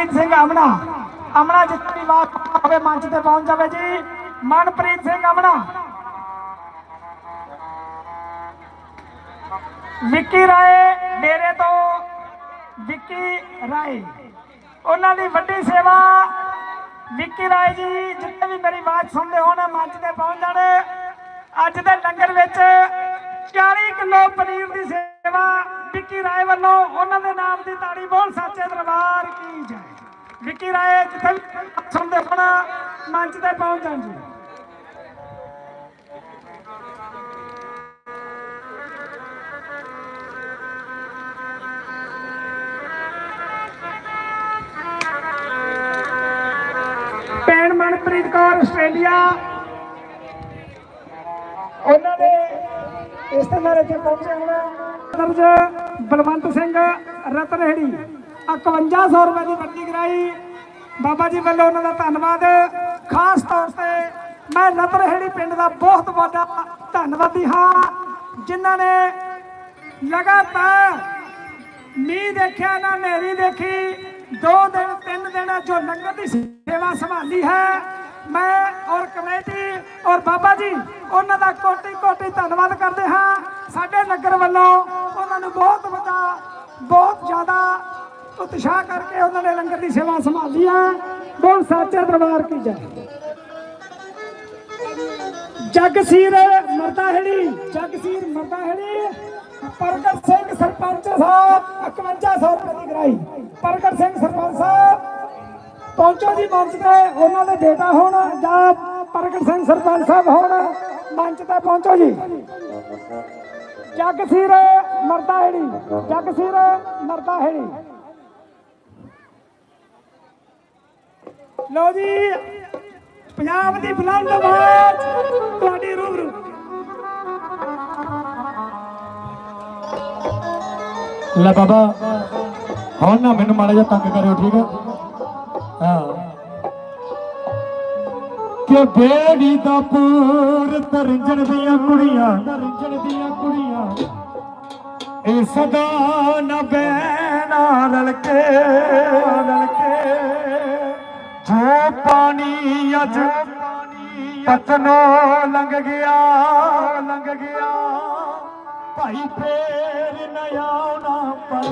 ਮਨਪ੍ਰੀਤ ਸਿੰਘ ਅਮਨਾ। ਅਮਨਾ ਜਿੱਤਣੀ ਬਾਤ ਹੋਵੇ, ਮੰਚ ਤੇ ਪਹੁੰਚ ਜਾਵੇ ਜੀ। ਮਨਪ੍ਰੀਤ ਸਿੰਘ ਅਮਨਾ। ਵਿੱਕੀ ਰਾਏ ਡੇਰੇ ਤੋਂ ਵਿੱਕੀ ਰਾਏ। ਉਹਨਾਂ ਦੀ ਵੱਡੀ ਸੇਵਾ। ਵਿੱਕੀ ਰਾਏ ਜੀ, ਜਿੱਥੇ ਵੀ ਮੇਰੀ ਆਵਾਜ਼ ਸੁਣਦੇ ਹੋਣ, ਮੰਚ ਤੇ ਪਹੁੰਚ ਜਾਣੇ। ਅੱਜ ਦੇ ਲੰਗਰ ਵਿੱਚ 40 ਕਿਲੋ ਪਨੀਰ ਦੀ ਸੇਵਾ ਵਿੱਕੀ ਰਾਏ ਵੱਲੋਂ ਉਹਨਾਂ ਦੇ ਨਾਮ ਦੀ ਤਾੜੀ ਬੋਲ ਸੱਚੇ ਦਰਬਾਰ ਕੀ ਜੈ। ਵਿੱਕੀ ਰਾਏ ਜਿੱਥੇ ਸੁਣਦੇ ਹੋਣ, ਮੰਚ ਤੇ ਪਹੁੰਚ ਜਾਣ ਜੀ। ਭੈਣ ਮਨਪ੍ਰੀਤ ਕੌਰ, ਆਸਟ੍ਰੇਲੀਆ। ਉਹਨਾਂ ਦੇ ਇਸ ਰਿਸ਼ਤੇਦਾਰ ਇੱਥੇ ਪਹੁੰਚੇ ਹੋਣਾ। ਦਰਜ ਬਲਵੰਤ ਸਿੰਘ ਰਤਨਹੜੀ 5100 ਰੁਪਏ ਦੀ ਵਰਦੀ ਕਰਾਈ। ਬਾਬਾ ਜੀ ਵੱਲੋਂ ਉਹਨਾਂ ਦਾ ਧੰਨਵਾਦ। ਖਾਸ ਤੌਰ ਤੇ ਮੈਂ ਰਤਨਹੜੀ ਪਿੰਡ ਦਾ ਬਹੁਤ ਵੱਡਾ ਧੰਨਵਾਦੀ ਹਾਂ, ਜਿਨ੍ਹਾਂ ਨੇ ਲਗਾਤਾਰ ਮੀਂਹ ਦੇਖਿਆ, ਨਾ ਹਨੇਰੀ ਦੇਖੀ। ਦੋ ਦਿਨ, ਤਿੰਨ ਦਿਨ ਜੋ ਲੰਗਰ ਦੀ ਸੇਵਾ ਸੰਭਾਲੀ ਹੈ। ਮੈਂ ਔਰ ਕਮੇਟੀ ਔਰ ਬਾਬਾ ਜੀ, ਉਹਨਾਂ ਦਾ ਕੋਟੀ ਕੋਟੀ ਧੰਨਵਾਦ ਕਰਦੇ ਹਾਂ। ਸਾਡੇ ਨਗਰ ਵੱਲੋਂ ਉਹਨਾਂ ਨੂੰ ਬਹੁਤ ਵੱਡਾ, ਬਹੁਤ ਜ਼ਿਆਦਾ ਉਤਸ਼ਾਹ ਕਰਕੇ ਉਹਨਾਂ ਨੇ ਲੰਗਰ ਦੀ ਸੇਵਾ ਸੰਭਾਲੀ ਹੈ ਬੋਲ ਸੱਚੇ ਦਰਬਾਰ ਕੀ ਜੈ। ਜਗਸੀਰ ਮਰਦਾਹੜੀ ਜਗਸੀਰ ਮਰਦਾਹੜੀ ਪ੍ਰਗਟ ਸਿੰਘ ਸਰਪੰਚ ਸਾਹਿਬ 5100 ਰੁਪਏ ਦੀ ਗਰਾਈ। ਪ੍ਰਗਟ ਸਿੰਘ ਸਰਪੰਚ ਸਾਹਿਬ, ਪਹੁੰਚੋ ਜੀ ਮੰਚ ਤੇ ਉਹਨਾਂ ਦੇ ਬੇਟਾ ਹੋਣ ਜਾਂ ਪ੍ਰਗਟ ਸਿੰਘ ਸਰਪੰਚ ਸਾਹਿਬ ਹੋਣ ਮੰਚ ਤੇ ਪਹੁੰਚੋ ਜੀ। ਜਗਸੀਰ ਮਰਦਾਹੜੀ ਜਗਸੀਰ ਮਰਦਾਹੜੀ। ਲਓ ਜੀ, ਪੰਜਾਬ ਦੀ ਬੁਲੰਦ ਆਵਾਜ਼ ਤੁਹਾਡੀ ਰੂਬਰੂ। ਲੈ ਬਾਬਾ, ਹੁਣ ਨਾ ਮੈਨੂੰ ਮਾੜਾ ਜਿਹਾ ਤੰਗ ਕਰਿਓ, ਠੀਕ ਹੈ? ਕਿ ਬੇੜੀ ਦਾ ਪੂਰ ਤਰੰਜਣ ਦੀਆਂ ਕੁੜੀਆਂ ਤਰੰਜਣ ਦੀਆਂ ਕੁੜੀਆਂ। ਇਹ ਸਦਾ ਨਾ ਬੈਣਾ ਰਲ ਕੇ, ਰਲ ਜੋ ਪਾਣੀ ਅੱਜ ਪਤਨੋ ਲੰਘ ਗਿਆ ਲੰਘ ਗਿਆ। ਭਾਈ ਫੇਰ ਨਾ ਆਉਣਾ ਪਰ